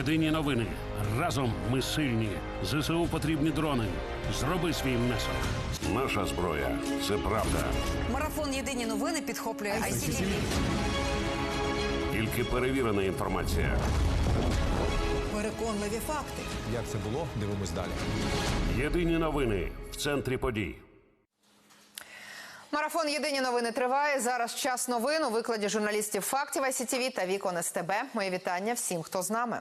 Єдині новини. Разом ми сильні. ЗСУ потрібні дрони. Зроби свій внесок. Наша зброя це правда. Марафон Єдині новини підхоплює ICTV. Тільки перевірена інформація. Переконливі факти. Як це було? Дивимось далі. Єдині новини в центрі подій. Марафон Єдині новини триває. Зараз час новин у викладі журналістів фактів ICTV та вікон СТБ. Моє вітання всім, хто з нами.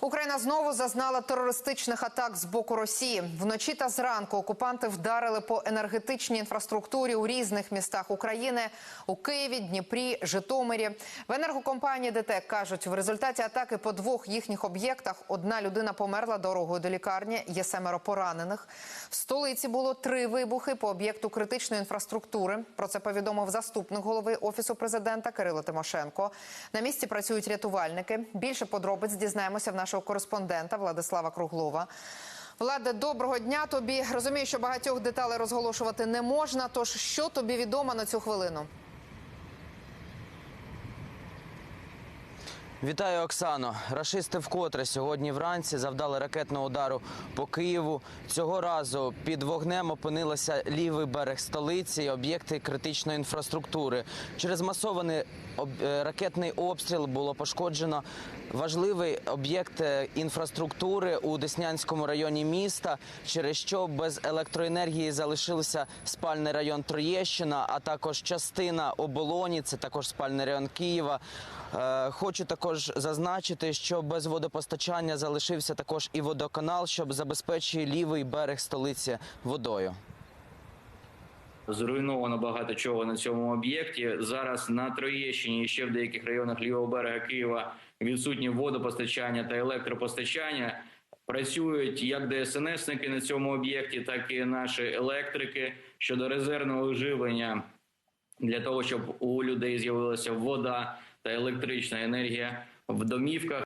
Україна знову зазнала терористичних атак з боку Росії. Вночі та зранку окупанти вдарили по енергетичній інфраструктурі у різних містах України у Києві, Дніпрі, Житомирі. В енергокомпанії ДТЕК кажуть, в результаті атаки по двох їхніх об'єктах одна людина померла дорогою до лікарні. Є семеро поранених. В столиці було три вибухи по об'єкту критичної інфраструктури. Про це повідомив заступник голови офісу президента Кирило Тимошенко. На місці працюють рятувальники. Більше подробиць дізнаємося в нашого кореспондента Владислава Круглова. Владе, доброго дня тобі. Розумію, що багатьох деталей розголошувати не можна. Тож що тобі відомо на цю хвилину? Вітаю, Оксано. Рашисти вкотре сьогодні вранці завдали ракетного удару по Києву. Цього разу під вогнем опинилися лівий берег столиці і об'єкти критичної інфраструктури. Через масований е, ракетний обстріл було пошкоджено важливий об'єкт е, інфраструктури у Деснянському районі міста, через що без електроенергії залишився спальний район Троєщина, а також частина оболоні. Це також спальний район Києва. Е, Хочу також зазначити, що без водопостачання залишився також і водоканал, щоб забезпечити лівий берег столиці водою. Зруйновано багато чого на цьому об'єкті. Зараз на Троєщині і ще в деяких районах лівого берега Києва відсутні водопостачання та електропостачання. Працюють як ДСНСники на цьому об'єкті, так і наші електрики щодо резервного живлення для того, щоб у людей з'явилася вода та електрична енергія в домівках.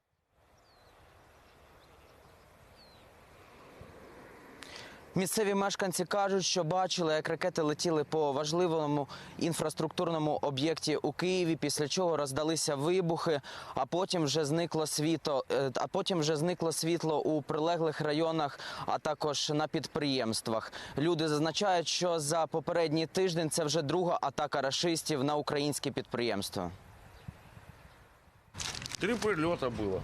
Місцеві мешканці кажуть, що бачили, як ракети летіли по важливому інфраструктурному об'єкті у Києві, після чого роздалися вибухи, а потім вже зникло світло, е, а потім вже зникло світло у прилеглих районах, а також на підприємствах. Люди зазначають, що за попередній тиждень це вже друга атака рашистів на українські підприємства. Три прильоти було.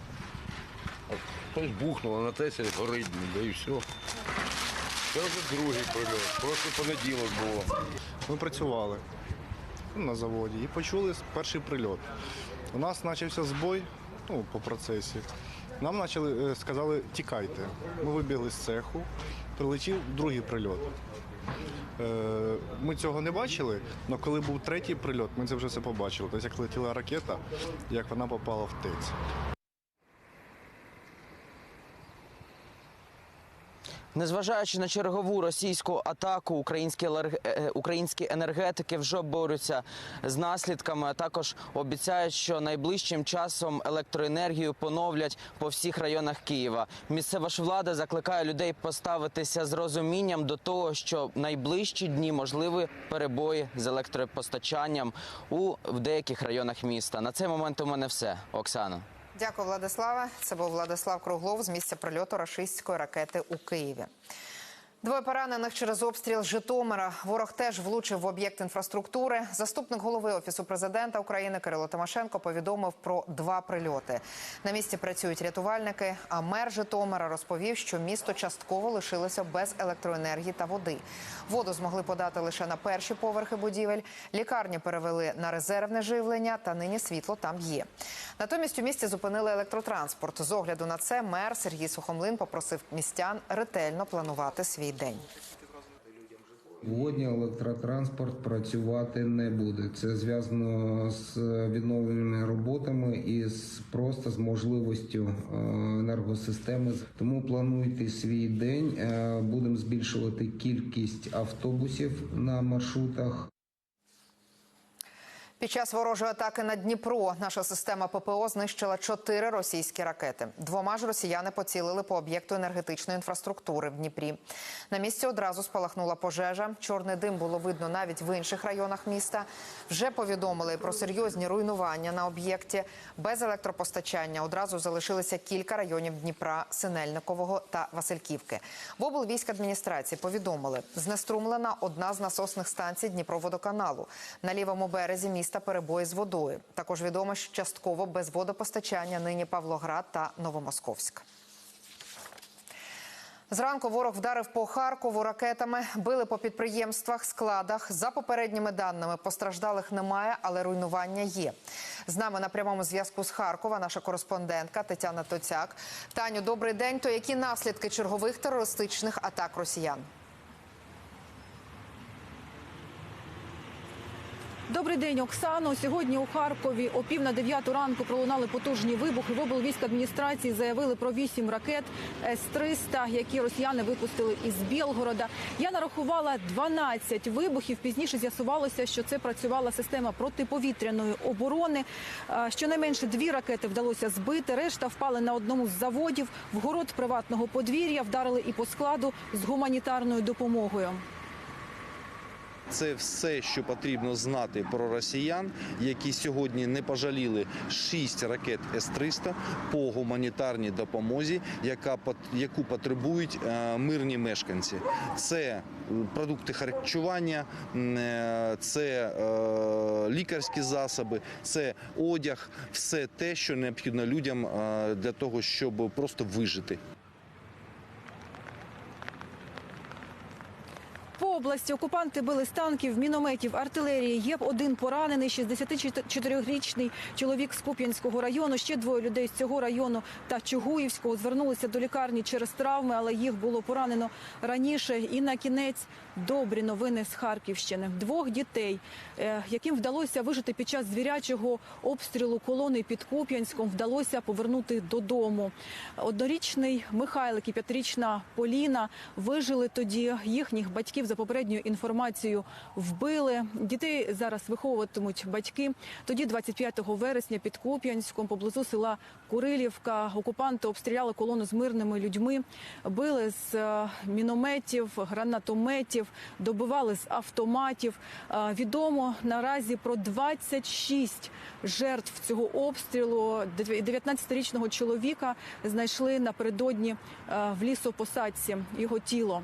Хтось бухнуло на Тесері, горить, да і все. Це вже другий прильот. Просто понеділок було. Ми працювали на заводі і почули перший прильот. У нас почався збой ну, по процесі. Нам почали, е, сказали, тікайте. Ми вибігли з цеху, прилетів другий прильот. Е, Ми цього не бачили, але коли був третій прильот, ми це вже все побачили. Тобто, як летіла ракета, як вона попала в ТЕЦ. Незважаючи на чергову російську атаку, українські елер- е, українські енергетики вже борються з наслідками. Також обіцяють, що найближчим часом електроенергію поновлять по всіх районах Києва. Місцева ж влада закликає людей поставитися з розумінням до того, що найближчі дні можливі перебої з електропостачанням у в деяких районах міста. На цей момент у мене все, Оксана. Дякую, Владиславе. Це був Владислав Круглов з місця прильоту рашистської ракети у Києві. Двоє поранених через обстріл Житомира. Ворог теж влучив в об'єкт інфраструктури. Заступник голови офісу президента України Кирило Тимошенко повідомив про два прильоти. На місці працюють рятувальники. А мер Житомира розповів, що місто частково лишилося без електроенергії та води. Воду змогли подати лише на перші поверхи будівель. Лікарні перевели на резервне живлення, та нині світло там є. Натомість у місті зупинили електротранспорт. З огляду на це мер Сергій Сухомлин попросив містян ретельно планувати свій день. Сьогодні електротранспорт працювати не буде. Це зв'язано з відновленими роботами і з просто з можливістю е, енергосистеми. Тому плануйте свій день. Е, Будемо збільшувати кількість автобусів на маршрутах. Під час ворожої атаки на Дніпро наша система ППО знищила чотири російські ракети. Двома ж росіяни поцілили по об'єкту енергетичної інфраструктури в Дніпрі. На місці одразу спалахнула пожежа. Чорний дим було видно навіть в інших районах міста. Вже повідомили про серйозні руйнування на об'єкті. Без електропостачання одразу залишилися кілька районів Дніпра, Синельникового та Васильківки. В облвійськадміністрації повідомили, знеструмлена одна з насосних станцій Дніпроводоканалу. На лівому березі міста перебої з водою. Також відомо, що частково без водопостачання нині Павлоград та Новомосковськ. Зранку ворог вдарив по Харкову ракетами, били по підприємствах, складах. За попередніми даними постраждалих немає, але руйнування є. З нами на прямому зв'язку з Харкова наша кореспондентка Тетяна Тоцяк. Таню, добрий день. То які наслідки чергових терористичних атак росіян? Добрий день, Оксано. Сьогодні у Харкові о пів на дев'яту ранку пролунали потужні вибухи. В облвійськадміністрації заявили про вісім ракет С-300, які росіяни випустили із Білгорода. Я нарахувала 12 вибухів. Пізніше з'ясувалося, що це працювала система протиповітряної оборони. Е, Щонайменше дві ракети вдалося збити. Решта впали на одному з заводів. В город приватного подвір'я вдарили і по складу з гуманітарною допомогою. Це все, що потрібно знати про росіян, які сьогодні не пожаліли шість ракет С-300 по гуманітарній допомозі, яка яку потребують е, мирні мешканці. Це е, продукти харчування, е, це лікарські засоби, це одяг, все те, що необхідно людям для того, щоб просто вижити. Області окупанти били з танків, мінометів, артилерії. Є один поранений, 64-річний чоловік з Куп'янського району. Ще двоє людей з цього району та Чугуївського звернулися до лікарні через травми, але їх було поранено раніше. І на кінець добрі новини з Харківщини. Двох дітей, е, яким вдалося вижити під час звірячого обстрілу колони під Куп'янськом, вдалося повернути додому. Однорічний Михайлик і п'ятирічна Поліна вижили тоді. Їхніх батьків за попередньою інформацією вбили. Дітей зараз виховуватимуть батьки. Тоді, 25 вересня, під Куп'янськом, поблизу села Курилівка, окупанти обстріляли колону з мирними людьми, били з е, мінометів, гранатометів, добивали з автоматів. Е, Відомо наразі про 26 жертв цього обстрілу. 19-річного чоловіка знайшли напередодні е, в лісопосадці його тіло.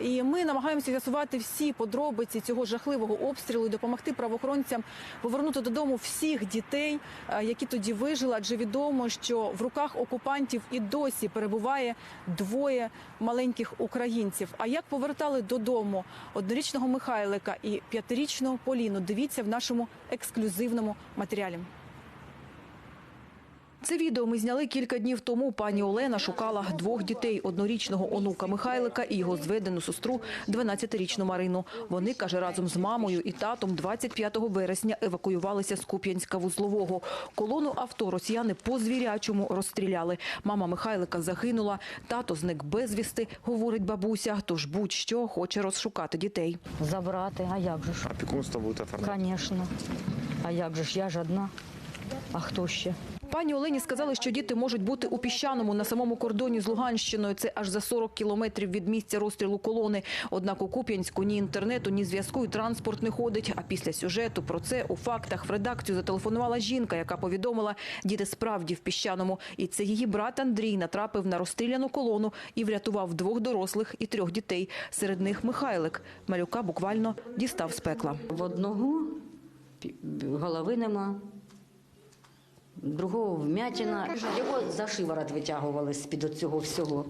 І ми намагаємося з'ясувати всі подробиці цього жахливого обстрілу і допомогти правоохоронцям повернути додому всіх дітей, які тоді вижили. Адже відомо, що в руках окупантів і досі перебуває двоє маленьких українців. А як повертали додому однорічного Михайлика і п'ятирічну Поліну? Дивіться в нашому ексклюзивному матеріалі. Це відео ми зняли кілька днів тому. Пані Олена шукала двох дітей: однорічного онука Михайлика і його зведену сестру, 12-річну Марину. Вони каже, разом з мамою і татом 25 вересня евакуювалися з Куп'янська вузлового. Колону авто росіяни по звірячому розстріляли. Мама Михайлика загинула. Тато зник безвісти, говорить бабуся. Тож будь-що хоче розшукати дітей. Забрати, а як же ж? Опікунство буде оформляти. Звісно. А як же ж? Я ж одна. А хто ще? Пані Олені сказали, що діти можуть бути у піщаному на самому кордоні з Луганщиною. Це аж за 40 кілометрів від місця розстрілу колони. Однак у Куп'янську ні інтернету, ні зв'язку і транспорт не ходить. А після сюжету про це у фактах в редакцію зателефонувала жінка, яка повідомила, діти справді в піщаному. І це її брат Андрій натрапив на розстріляну колону і врятував двох дорослих і трьох дітей. Серед них Михайлик. Малюка буквально дістав з пекла. В одного голови нема, другого вмятина. Його за шиворот витягували з-під цього всього.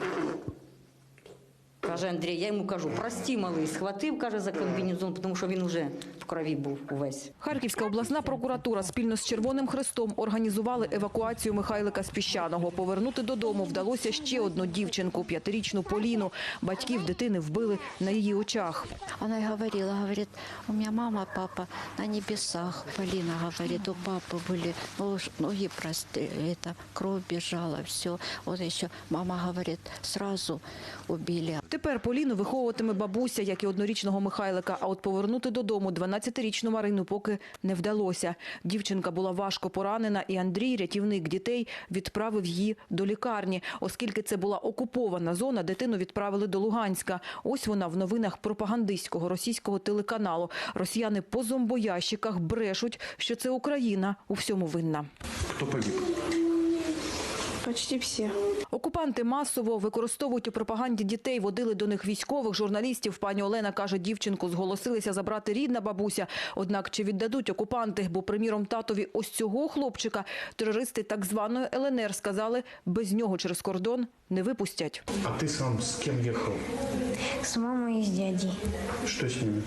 Каже Андрій, я йому кажу, прості, малий, схватив, каже, за комбінезон, тому що він уже в крові був увесь. Харківська обласна прокуратура спільно з Червоним Хрестом організували евакуацію Михайлика з Піщаного. Повернути додому вдалося ще одну дівчинку, п'ятирічну Поліну. Батьків дитини вбили на її очах. Она и говорила, говорит, у меня мама, папа на небесах. Полина говорит, у папы были нож- ноги простые, это кровь бежала, все. Вот еще мама говорит, сразу убили. Тепер Поліну виховуватиме бабуся, як і однорічного Михайлика. А от повернути додому 12-річну Марину поки не вдалося. Дівчинка була важко поранена, і Андрій, рятівник дітей, відправив її до лікарні. Оскільки це була окупована зона, дитину відправили до Луганська. Ось вона в новинах пропагандистського російського телеканалу. Росіяни по зомбоящиках брешуть, що це Україна у всьому винна. Хто погиб? Почти всі. Окупанти масово використовують у пропаганді дітей, водили до них військових, журналістів. Пані Олена каже, дівчинку зголосилися забрати рідна бабуся. Однак чи віддадуть окупанти? Бо, приміром, татові ось цього хлопчика терористи так званої ЛНР сказали, без нього через кордон не випустять. А ти сам з ким їхав? С мамой и с дядей. Що з ними?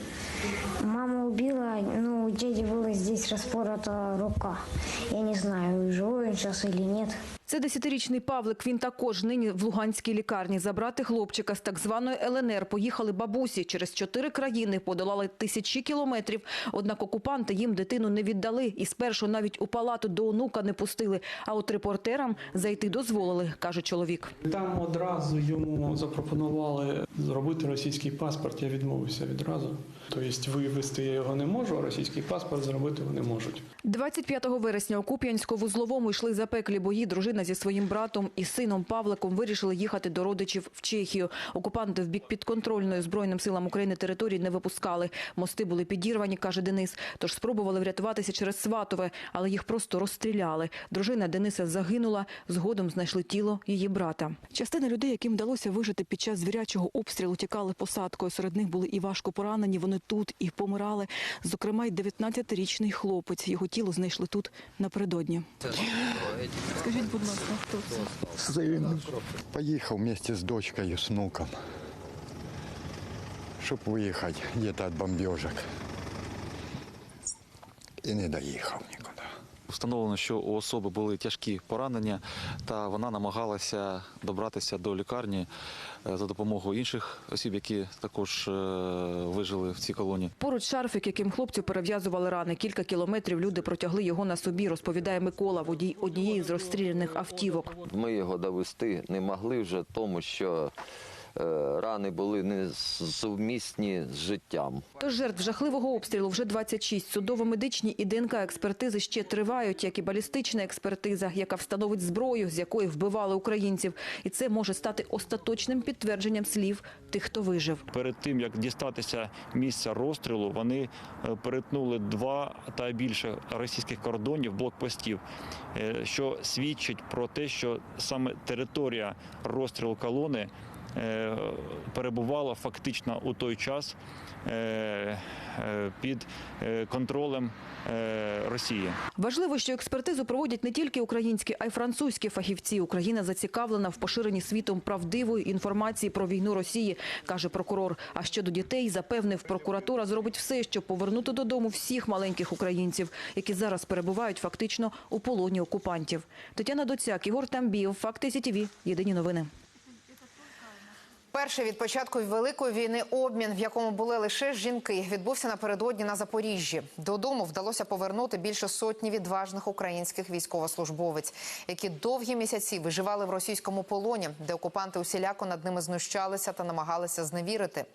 Мама убила, ну, у дяди была здесь распорота рука. Я не знаю, живой он сейчас или нет. Це десятирічний Павлик. Він також нині в Луганській лікарні. Забрати хлопчика з так званої ЛНР поїхали бабусі. Через чотири країни подолали тисячі кілометрів. Однак окупанти їм дитину не віддали. І спершу навіть у палату до онука не пустили. А от репортерам зайти дозволили, каже чоловік. Там одразу йому запропонували зробити російський паспорт. Я відмовився відразу. Тобто вивезти я його не можу, а російський паспорт зробити вони можуть. 25 вересня у Куп'янську-Вузловому йшли запеклі бої. Дружина зі своїм братом і сином Павликом вирішили їхати до родичів в Чехію. Окупанти в бік підконтрольної Збройним силам України території не випускали. Мости були підірвані, каже Денис. Тож спробували врятуватися через Сватове, але їх просто розстріляли. Дружина Дениса загинула. Згодом знайшли тіло її брата. Частина людей, яким вдалося вижити під час звірячого обстрілу, тікали посадкою. Серед них були і важко поранені. Вони тут і помирали. Зокрема, й 19-річний хлопець. Його тіло знайшли тут напередодні. Скажіть, будь ласка, хто це? Сын поехал вместе с дочкой и с внуком, чтобы выехать где-то от бомбежек. И не доехал никуда. Встановлено, що у особи були тяжкі поранення, та вона намагалася добратися до лікарні е, за допомогою інших осіб, які також е, вижили в цій колонії. Поруч шарфик, яким хлопцю перев'язували рани. Кілька кілометрів люди протягли його на собі, розповідає Микола, водій однієї з розстріляних автівок. Ми його довести не могли вже тому, що рани були несумісні з життям. Тож жертв жахливого обстрілу вже 26. Судово-медичні і ДНК-експертизи ще тривають, як і балістична експертиза, яка встановить зброю, з якої вбивали українців. І це може стати остаточним підтвердженням слів тих, хто вижив. Перед тим як дістатися місця розстрілу, вони е, перетнули два та більше російських кордонів блокпостів, е, що свідчить про те, що саме територія розстрілу колони е, перебувала фактично у той час е, е, під е, контролем е, Росії. Важливо, що експертизу проводять не тільки українські, а й французькі фахівці. Україна зацікавлена в поширенні світом правдивої інформації про війну Росії, каже прокурор. А щодо дітей, запевнив, прокуратура зробить все, щоб повернути додому всіх маленьких українців, які зараз перебувають фактично у полоні окупантів. Тетяна Доцяк, Ігор Тамбієв, Факти СІТІВІ. Єдині новини. Перший від початку великої війни обмін, в якому були лише жінки, відбувся напередодні на Запоріжжі. Додому вдалося повернути більше сотні відважних українських військовослужбовець, які довгі місяці виживали в російському полоні, де окупанти усіляко над ними знущалися та намагалися зневірити.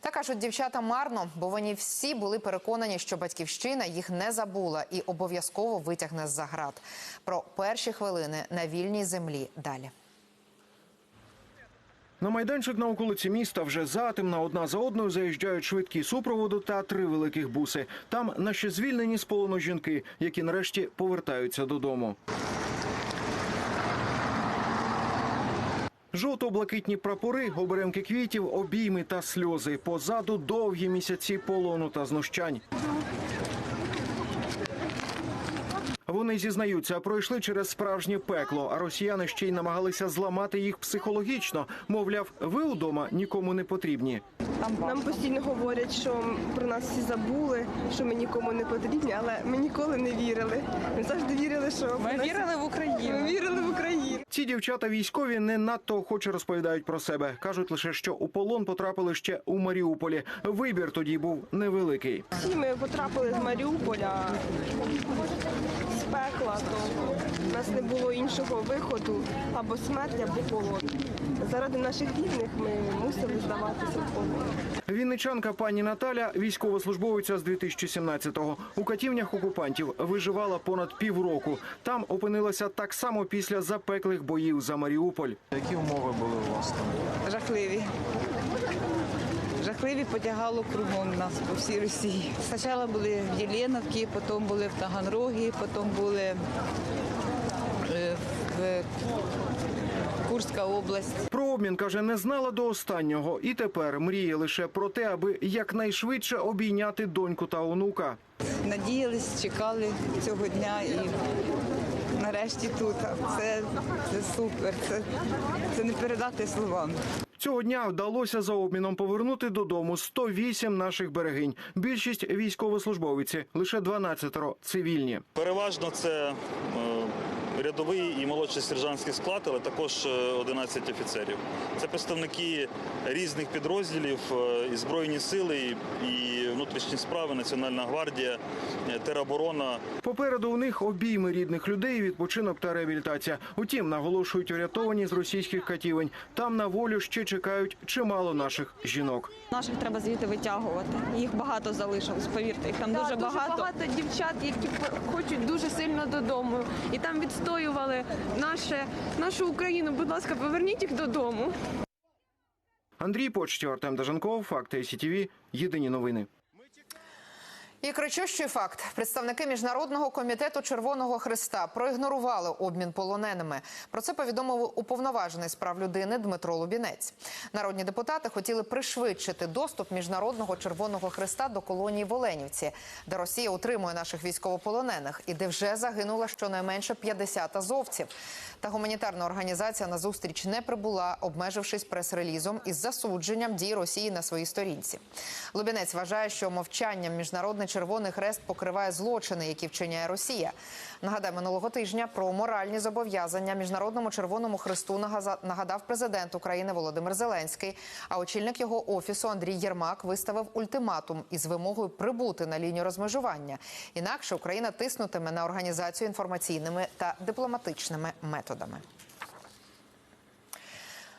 Та кажуть, дівчата марно, бо вони всі були переконані, що батьківщина їх не забула і обов'язково витягне з заград. Про перші хвилини на вільній землі далі. На майданчик на околиці міста вже затемно одна за одною заїжджають швидкі супроводу та три великих буси. Там наші звільнені з полону жінки, які нарешті повертаються додому. Жовто-блакитні прапори, оберемки квітів, обійми та сльози. Позаду довгі місяці полону та знущань. Вони зізнаються, пройшли через справжнє пекло, а росіяни ще й намагалися зламати їх психологічно. Мовляв, ви удома нікому не потрібні. Нам постійно говорять, що про нас всі забули, що ми нікому не потрібні, але ми ніколи не вірили. Ми завжди вірили, що ми вірили в Україну. Ми вірили в Україну. Ці дівчата військові не надто охоче розповідають про себе. кажуть лише, що у полон потрапили ще у Маріуполі. Вибір тоді був невеликий. Всі ми потрапили з Маріуполя пекла, то в нас не було іншого виходу або смерть, або полон. заради наших рідних ми мусили здаватися в полон. Вінничанка пані Наталя, військовослужбовиця з 2017-го. У катівнях окупантів виживала понад півроку. Там опинилася так само після запеклих боїв за Маріуполь. Які умови були у вас там? Жахливі. Жахливі потягало кругом нас по всій Росії. Спочатку були в Єленовці, потім були в Таганрогі, потім були е, в Курська область. Про обмін каже, не знала до останнього, і тепер мріє лише про те, аби якнайшвидше обійняти доньку та онука. Надіялись, чекали цього дня і нарешті тут. Це, це супер, це, це не передати словами. Цього дня вдалося за обміном повернути додому 108 наших берегинь. Більшість військовослужбовиці, лише 12 цивільні. Переважно це е, рядовий і молодший сержантський склад, але також е, 11 офіцерів. Це представники різних підрозділів, е, і Збройні сили, і- внутрішні справи, Національна гвардія, е, тероборона. Попереду у них обійми рідних людей, відпочинок та реабілітація. Утім, наголошують урятовані з російських катівень. Там на волю ще чекають чимало наших жінок. Наших треба звідти витягувати. Їх багато залишилось, повірте, їх там Так, дуже багато. багато дівчат, які хочуть дуже сильно додому. І там відстоювали наше, нашу Україну. Будь ласка, поверніть їх додому. Андрій Почтів, Артем Дажанков, Факти СІТВ. Єдині новини. І кричущий факт: представники міжнародного комітету Червоного Христа проігнорували обмін полоненими. Про це повідомив уповноважений з прав людини Дмитро Лубінець. Народні депутати хотіли пришвидшити доступ міжнародного Червоного Христа до колонії в Оленівці, де Росія утримує наших військовополонених і де вже загинуло щонайменше 50 азовців. Та гуманітарна організація на зустріч не прибула, обмежившись прес-релізом із засудженням дій Росії на своїй сторінці. Лубінець вважає, що мовчанням міжнародний Червоний Хрест покриває злочини, які вчиняє Росія. Нагадаю, минулого тижня про моральні зобов'язання міжнародному Червоному Хресту нагадав президент України Володимир Зеленський. А очільник його офісу Андрій Єрмак виставив ультиматум із вимогою прибути на лінію розмежування. Інакше Україна тиснутиме на організацію інформаційними та дипломатичними методами. toda, Mari.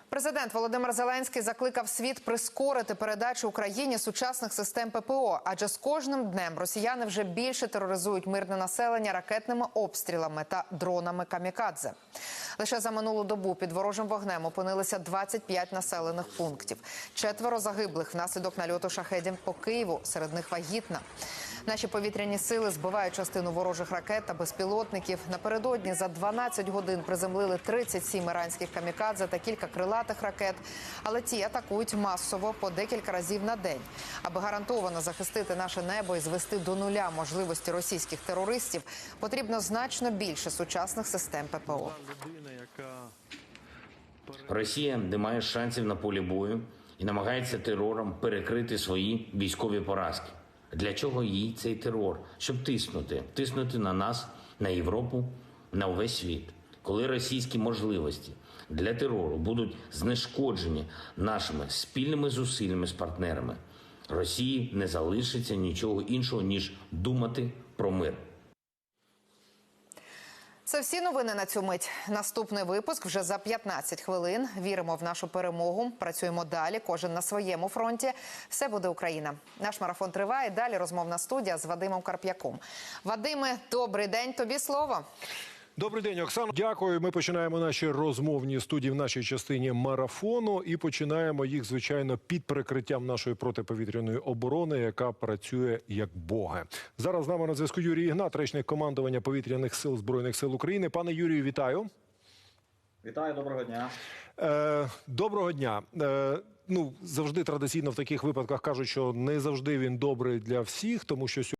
Президент Володимир Зеленський закликав світ прискорити передачу Україні сучасних систем ППО, адже з кожним днем росіяни вже більше тероризують мирне населення ракетними обстрілами та дронами камікадзе. Лише за минулу добу під ворожим вогнем опинилися 25 населених пунктів. Четверо загиблих внаслідок нальоту шахедів по Києву, серед них вагітна. Наші повітряні сили збивають частину ворожих ракет та безпілотників. Напередодні за 12 годин приземлили 37 іранських камікадзе та кілька крилатих ракет. Але ті атакують масово по декілька разів на день. Аби гарантовано захистити наше небо і звести до нуля можливості російських терористів, потрібно значно більше сучасних систем ППО. Росія не має шансів на полі бою і намагається терором перекрити свої військові поразки. Для чого їй цей терор? Щоб тиснути, тиснути на нас, на Європу, на увесь світ. Коли російські можливості для терору будуть знешкоджені нашими спільними зусиллями з партнерами, Росії не залишиться нічого іншого ніж думати про мир. Це всі новини на цю мить. Наступний випуск вже за 15 хвилин. Віримо в нашу перемогу. Працюємо далі. Кожен на своєму фронті. Все буде Україна. Наш марафон триває. Далі розмовна студія з Вадимом Карп'яком. Вадиме, добрий день. Тобі слово. Добрий день, Оксано. Дякую. Ми починаємо наші розмовні студії в нашій частині марафону і починаємо їх, звичайно, під прикриттям нашої протиповітряної оборони, яка працює як боги. Зараз з нами на зв'язку Юрій Ігнат, речник командування повітряних сил збройних сил України. Пане Юрію, вітаю. Вітаю, доброго дня. Е, доброго дня. Е, ну завжди традиційно в таких випадках кажуть, що не завжди він добрий для всіх, тому що